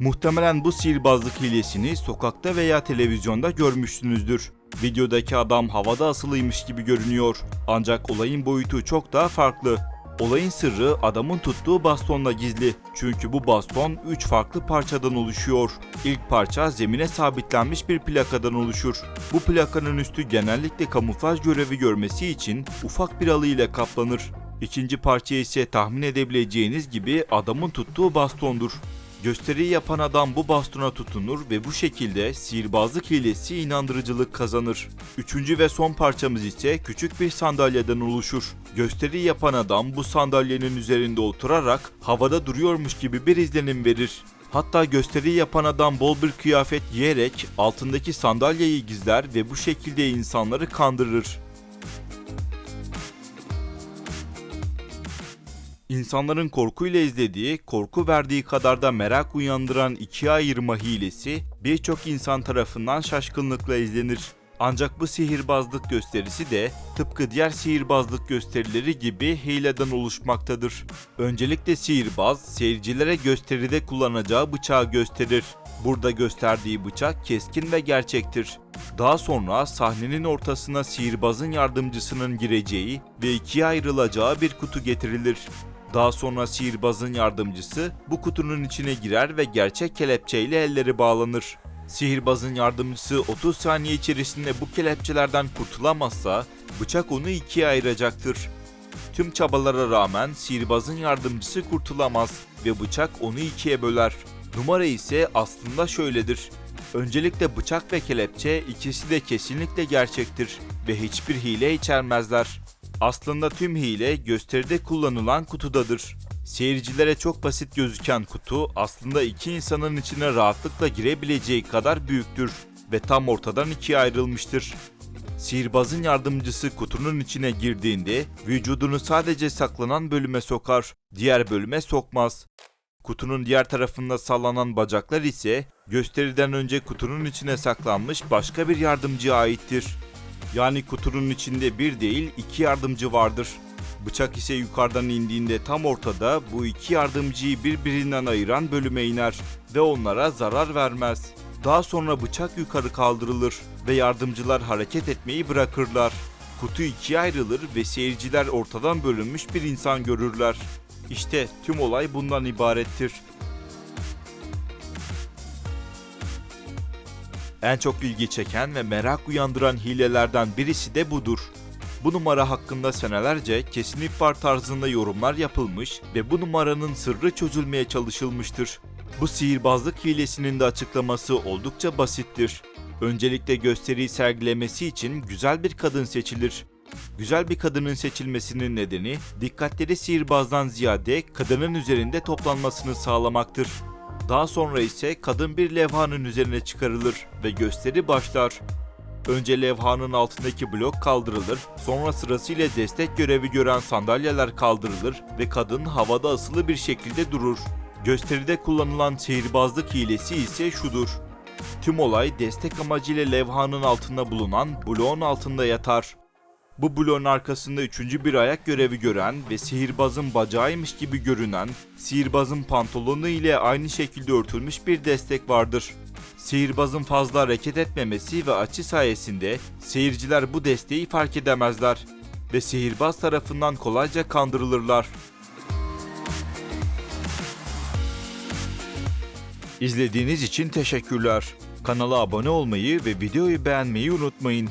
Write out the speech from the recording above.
Muhtemelen bu sihirbazlık hilesini sokakta veya televizyonda görmüşsünüzdür. Videodaki adam havada asılıymış gibi görünüyor. Ancak olayın boyutu çok daha farklı. Olayın sırrı adamın tuttuğu bastonla gizli. Çünkü bu baston 3 farklı parçadan oluşuyor. İlk parça zemine sabitlenmiş bir plakadan oluşur. Bu plakanın üstü genellikle kamuflaj görevi görmesi için ufak bir halı ile kaplanır. İkinci parça ise tahmin edebileceğiniz gibi adamın tuttuğu bastondur. Gösteriyi yapan adam bu bastona tutunur ve bu şekilde sihirbazlık hilesi inandırıcılık kazanır. Üçüncü ve son parçamız ise küçük bir sandalyeden oluşur. Gösteri yapan adam bu sandalyenin üzerinde oturarak havada duruyormuş gibi bir izlenim verir. Hatta gösteri yapan adam bol bir kıyafet giyerek altındaki sandalyeyi gizler ve bu şekilde insanları kandırır. İnsanların korkuyla izlediği, korku verdiği kadar da merak uyandıran ikiye ayırma hilesi birçok insan tarafından şaşkınlıkla izlenir. Ancak bu sihirbazlık gösterisi de tıpkı diğer sihirbazlık gösterileri gibi hileden oluşmaktadır. Öncelikle sihirbaz seyircilere gösteride kullanacağı bıçağı gösterir. Burada gösterdiği bıçak keskin ve gerçektir. Daha sonra sahnenin ortasına sihirbazın yardımcısının gireceği ve ikiye ayrılacağı bir kutu getirilir. Daha sonra sihirbazın yardımcısı bu kutunun içine girer ve gerçek kelepçeyle elleri bağlanır. Sihirbazın yardımcısı 30 saniye içerisinde bu kelepçelerden kurtulamazsa bıçak onu ikiye ayıracaktır. Tüm çabalara rağmen sihirbazın yardımcısı kurtulamaz ve bıçak onu ikiye böler. Numara ise aslında şöyledir. Öncelikle bıçak ve kelepçe ikisi de kesinlikle gerçektir ve hiçbir hile içermezler. Aslında tüm hile gösteride kullanılan kutudadır. Seyircilere çok basit gözüken kutu aslında iki insanın içine rahatlıkla girebileceği kadar büyüktür ve tam ortadan ikiye ayrılmıştır. Sihirbazın yardımcısı kutunun içine girdiğinde vücudunu sadece saklanan bölüme sokar, diğer bölüme sokmaz. Kutunun diğer tarafında sallanan bacaklar ise gösteriden önce kutunun içine saklanmış başka bir yardımcıya aittir. Yani kutunun içinde bir değil iki yardımcı vardır. Bıçak ise yukarıdan indiğinde tam ortada bu iki yardımcıyı birbirinden ayıran bölüme iner ve onlara zarar vermez. Daha sonra bıçak yukarı kaldırılır ve yardımcılar hareket etmeyi bırakırlar. Kutu ikiye ayrılır ve seyirciler ortadan bölünmüş bir insan görürler. İşte tüm olay bundan ibarettir. En çok ilgi çeken ve merak uyandıran hilelerden birisi de budur. Bu numara hakkında senelerce kesin ihbar tarzında yorumlar yapılmış ve bu numaranın sırrı çözülmeye çalışılmıştır. Bu sihirbazlık hilesinin de açıklaması oldukça basittir. Öncelikle gösteriyi sergilemesi için güzel bir kadın seçilir. Güzel bir kadının seçilmesinin nedeni dikkatleri sihirbazdan ziyade kadının üzerinde toplanmasını sağlamaktır. Daha sonra ise kadın bir levhanın üzerine çıkarılır ve gösteri başlar. Önce levhanın altındaki blok kaldırılır, sonra sırasıyla destek görevi gören sandalyeler kaldırılır ve kadın havada asılı bir şekilde durur. Gösteride kullanılan sihirbazlık hilesi ise şudur. Tüm olay destek amacıyla levhanın altında bulunan bloğun altında yatar. Bu bloğun arkasında üçüncü bir ayak görevi gören ve sihirbazın bacağıymış gibi görünen, sihirbazın pantolonu ile aynı şekilde örtülmüş bir destek vardır. Sihirbazın fazla hareket etmemesi ve açı sayesinde seyirciler bu desteği fark edemezler ve sihirbaz tarafından kolayca kandırılırlar. İzlediğiniz için teşekkürler. Kanala abone olmayı ve videoyu beğenmeyi unutmayın.